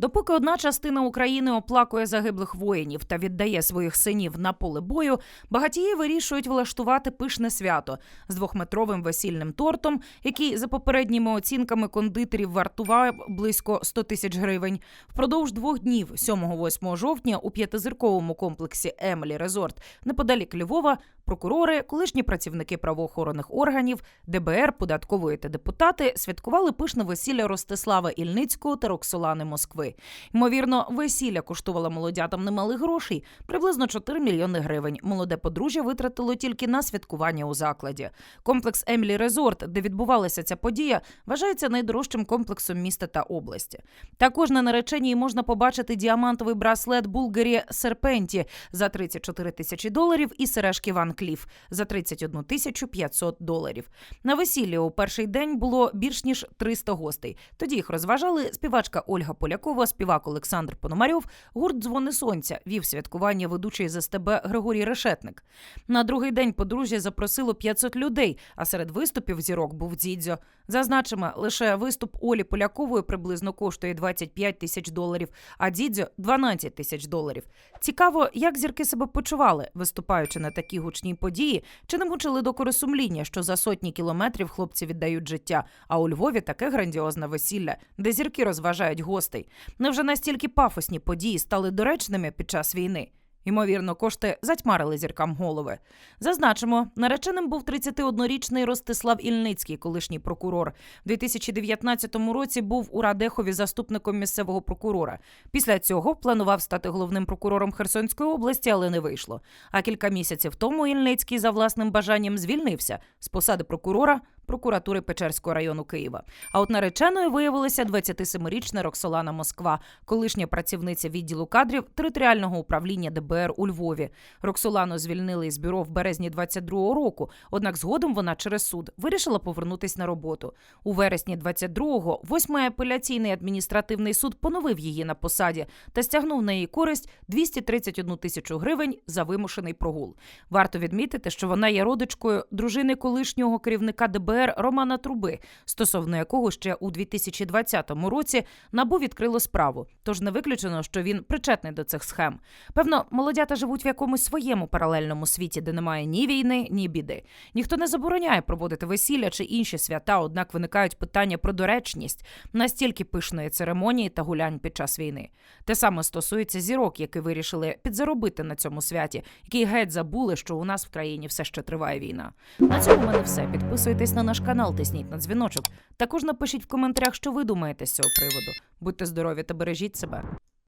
Допоки одна частина України оплакує загиблих воїнів та віддає своїх синів на поле бою, багатії вирішують влаштувати пишне свято з двохметровим весільним тортом, який за попередніми оцінками кондитерів вартував близько 100 тисяч гривень. Впродовж двох днів, 7-8 жовтня, у п'ятизірковому комплексі Емелі Резорт неподалік Львова, прокурори, колишні працівники правоохоронних органів, ДБР, податкової та депутати святкували пишне весілля Ростислава Ільницького та Роксолани Москви. Ймовірно, весілля коштувало молодятам немалих грошей, приблизно 4 мільйони гривень. Молоде подружжя витратило тільки на святкування у закладі. Комплекс Емілі Резорт, де відбувалася ця подія, вважається найдорожчим комплексом міста та області. Також на нареченні можна побачити діамантовий браслет Булгарі Серпенті за 34 тисячі доларів і сережки Ван Кліф за 31 тисячу 500 доларів. На весіллі у перший день було більш ніж 300 гостей. Тоді їх розважали співачка Ольга Полякова, співак Олександр Пономарьов, гурт Дзвони Сонця вів святкування ведучий з СТБ Григорій Решетник. На другий день подружжя запросило 500 людей, а серед виступів зірок був Дзідзьо. Зазначимо, лише виступ Олі Полякової приблизно коштує 25 тисяч доларів, а Дзідзьо – 12 тисяч доларів. Цікаво, як зірки себе почували, виступаючи на такі гучні події, чи не мучили докори сумління, що за сотні кілометрів хлопці віддають життя. А у Львові таке грандіозне весілля, де зірки розважають гостей. Невже настільки пафосні події стали доречними під час війни? Ймовірно, кошти затьмарили зіркам голови. Зазначимо, нареченим був 31-річний Ростислав Ільницький, колишній прокурор. У 2019 році був у Радехові заступником місцевого прокурора. Після цього планував стати головним прокурором Херсонської області, але не вийшло. А кілька місяців тому Ільницький за власним бажанням звільнився з посади прокурора прокуратури Печерського району Києва. А от нареченою виявилася 27-річна Роксолана Москва, колишня працівниця відділу кадрів територіального управління ДБР у Львові. Роксолану звільнили із бюро в березні 22-го року. Однак згодом вона через суд вирішила повернутись на роботу. У вересні 22-го восьмий апеляційний адміністративний суд поновив її на посаді та стягнув на її користь 231 тисячу гривень за вимушений прогул. Варто відмітити, що вона є родичкою дружини колишнього керівника ДБР Романа Труби, стосовно якого ще у 2020 році набу відкрило справу. Тож не виключено, що він причетний до цих схем. Певно, молодята живуть в якомусь своєму паралельному світі, де немає ні війни, ні біди. Ніхто не забороняє проводити весілля чи інші свята, однак виникають питання про доречність настільки пишної церемонії та гулянь під час війни. Те саме стосується зірок, які вирішили підзаробити на цьому святі, які геть забули, що у нас в країні все ще триває війна. На цьому в мене все. Підписуйтесь на наш канал, тисніть на дзвіночок. Також напишіть в коментарях, що ви думаєте з цього приводу. Будьте здорові та бережіть себе.